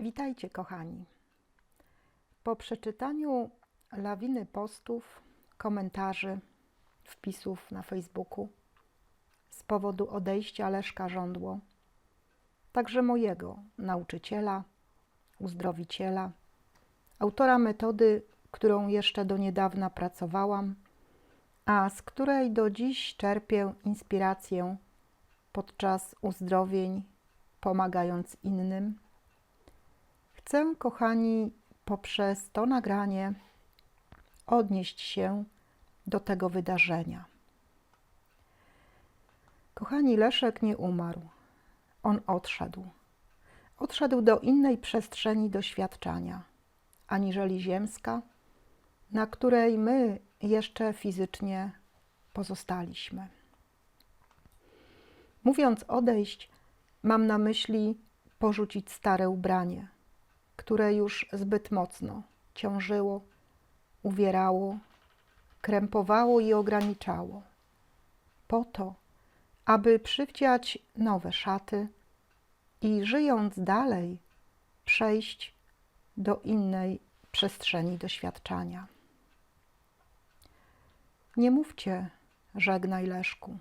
Witajcie, kochani. Po przeczytaniu lawiny postów, komentarzy, wpisów na Facebooku z powodu odejścia Leszka Żądło, także mojego nauczyciela, uzdrowiciela, autora metody, którą jeszcze do niedawna pracowałam, a z której do dziś czerpię inspirację podczas uzdrowień, pomagając innym. Chcę, kochani, poprzez to nagranie odnieść się do tego wydarzenia. Kochani, Leszek nie umarł. On odszedł. Odszedł do innej przestrzeni doświadczania, aniżeli ziemska, na której my jeszcze fizycznie pozostaliśmy. Mówiąc odejść, mam na myśli porzucić stare ubranie, które już zbyt mocno ciążyło, uwierało, krępowało i ograniczało, po to, aby przywdziać nowe szaty i żyjąc dalej, przejść do innej przestrzeni doświadczania. Nie mówcie, żegnaj Leszku,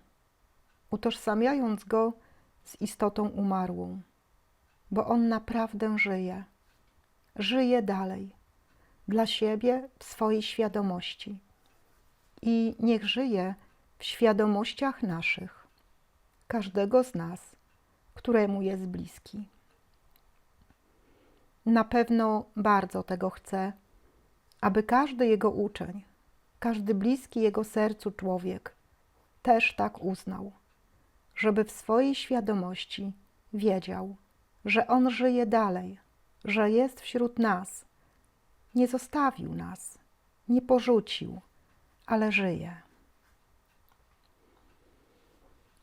utożsamiając go z istotą umarłą, bo on naprawdę żyje. Żyje dalej, dla siebie w swojej świadomości. I niech żyje w świadomościach naszych, każdego z nas, któremu jest bliski. Na pewno bardzo tego chce, aby każdy jego uczeń, każdy bliski jego sercu człowiek też tak uznał, żeby w swojej świadomości wiedział, że on żyje dalej, że jest wśród nas, nie zostawił nas, nie porzucił, ale żyje.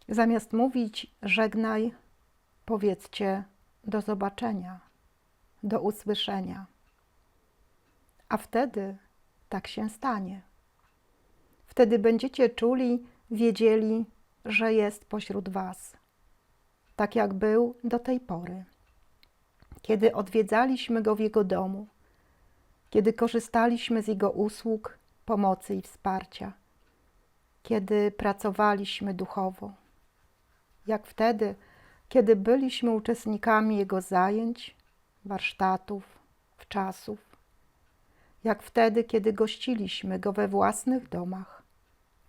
Zamiast mówić żegnaj, powiedzcie do zobaczenia, do usłyszenia. A wtedy tak się stanie. Wtedy będziecie czuli, wiedzieli, że jest pośród Was, tak jak był do tej pory, kiedy odwiedzaliśmy Go w Jego domu, kiedy korzystaliśmy z Jego usług, pomocy i wsparcia, kiedy pracowaliśmy duchowo, jak wtedy, kiedy byliśmy uczestnikami Jego zajęć, warsztatów, wczasów, jak wtedy, kiedy gościliśmy Go we własnych domach,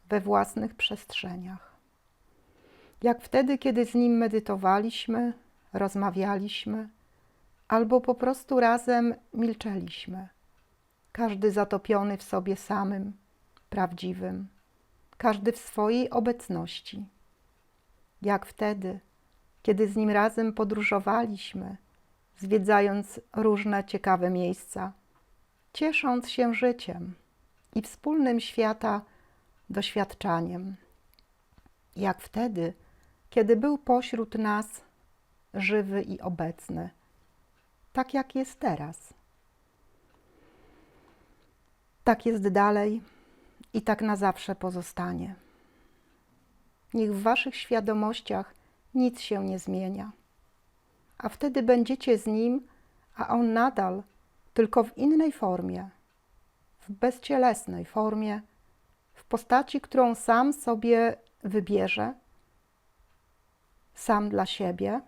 we własnych przestrzeniach, jak wtedy, kiedy z Nim medytowaliśmy, rozmawialiśmy, albo po prostu razem milczeliśmy, każdy zatopiony w sobie samym, prawdziwym, każdy w swojej obecności, jak wtedy, kiedy z Nim razem podróżowaliśmy, zwiedzając różne ciekawe miejsca, ciesząc się życiem i wspólnym świata doświadczaniem. Jak wtedy, kiedy był pośród nas żywy i obecny, tak jak jest teraz. Tak jest dalej i tak na zawsze pozostanie. Niech w Waszych świadomościach nic się nie zmienia a wtedy będziecie z Nim, a On nadal, tylko w innej formie, w bezcielesnej formie, w postaci, którą sam sobie wybierze, sam dla siebie,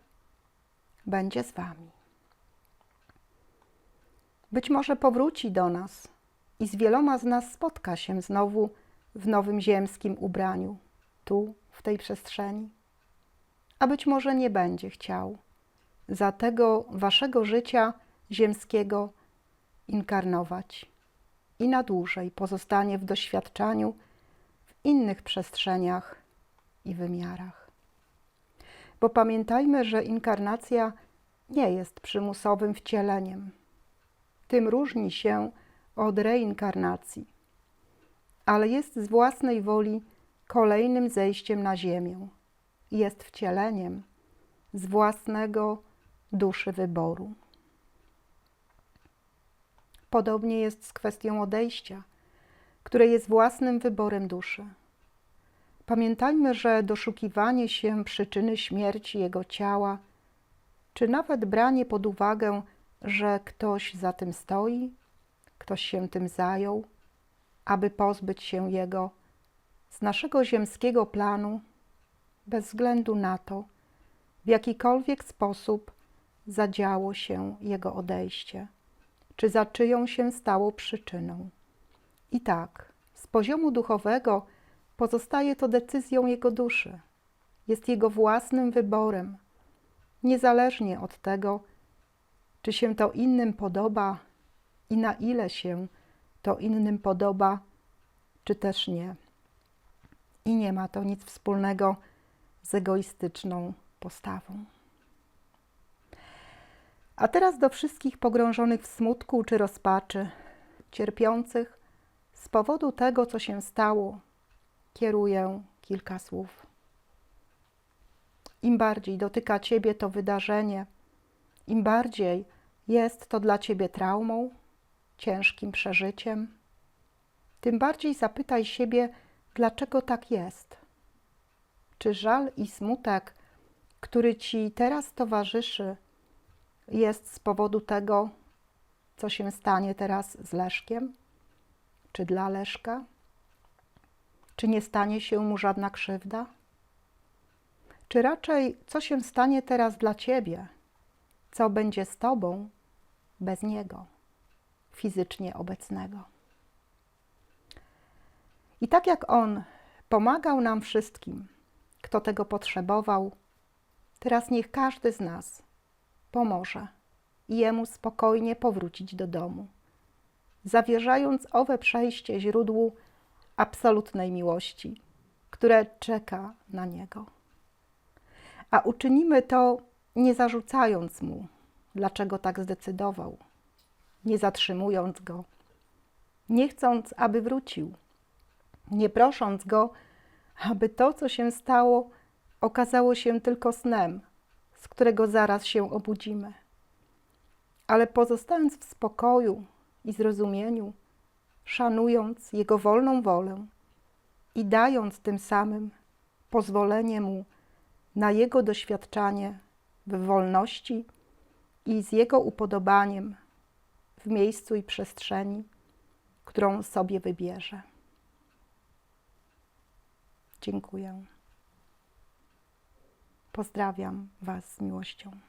będzie z Wami. Być może powróci do nas i z wieloma z nas spotka się znowu w nowym ziemskim ubraniu, tu, w tej przestrzeni. A być może nie będzie chciał za tego waszego życia ziemskiego inkarnować i na dłużej pozostanie w doświadczaniu w innych przestrzeniach i wymiarach. Bo pamiętajmy, że inkarnacja nie jest przymusowym wcieleniem. Tym różni się od reinkarnacji, ale jest z własnej woli kolejnym zejściem na ziemię. Jest wcieleniem z własnego duszy wyboru. Podobnie jest z kwestią odejścia, które jest własnym wyborem duszy. Pamiętajmy, że doszukiwanie się przyczyny śmierci jego ciała, czy nawet branie pod uwagę że ktoś za tym stoi, ktoś się tym zajął, aby pozbyć się jego z naszego ziemskiego planu, bez względu na to, w jakikolwiek sposób zadziało się jego odejście, czy za czyją się stało przyczyną. I tak, z poziomu duchowego pozostaje to decyzją jego duszy, jest jego własnym wyborem, niezależnie od tego, czy się to innym podoba i na ile się to innym podoba, czy też nie. I nie ma to nic wspólnego z egoistyczną postawą. A teraz do wszystkich pogrążonych w smutku czy rozpaczy, cierpiących z powodu tego, co się stało, kieruję kilka słów. Im bardziej dotyka Ciebie to wydarzenie, im bardziej jest to dla Ciebie traumą, ciężkim przeżyciem, tym bardziej zapytaj siebie, dlaczego tak jest. Czy żal i smutek, który Ci teraz towarzyszy, jest z powodu tego, co się stanie teraz z Leszkiem? Czy dla Leszka? Czy nie stanie się mu żadna krzywda? Czy raczej co się stanie teraz dla Ciebie? Co będzie z Tobą bez Niego, fizycznie obecnego? I tak jak On pomagał nam wszystkim, kto tego potrzebował, teraz niech każdy z nas pomoże Jemu spokojnie powrócić do domu, zawierzając owe przejście źródłu absolutnej miłości, które czeka na Niego. A uczynimy to nie zarzucając Mu, dlaczego tak zdecydował, nie zatrzymując Go, nie chcąc, aby wrócił, nie prosząc Go, aby to, co się stało, okazało się tylko snem, z którego zaraz się obudzimy. Ale pozostając w spokoju i zrozumieniu, szanując Jego wolną wolę i dając tym samym pozwolenie Mu na Jego doświadczanie w wolności i z Jego upodobaniem w miejscu i przestrzeni, którą sobie wybierze. Dziękuję. Pozdrawiam Was z miłością.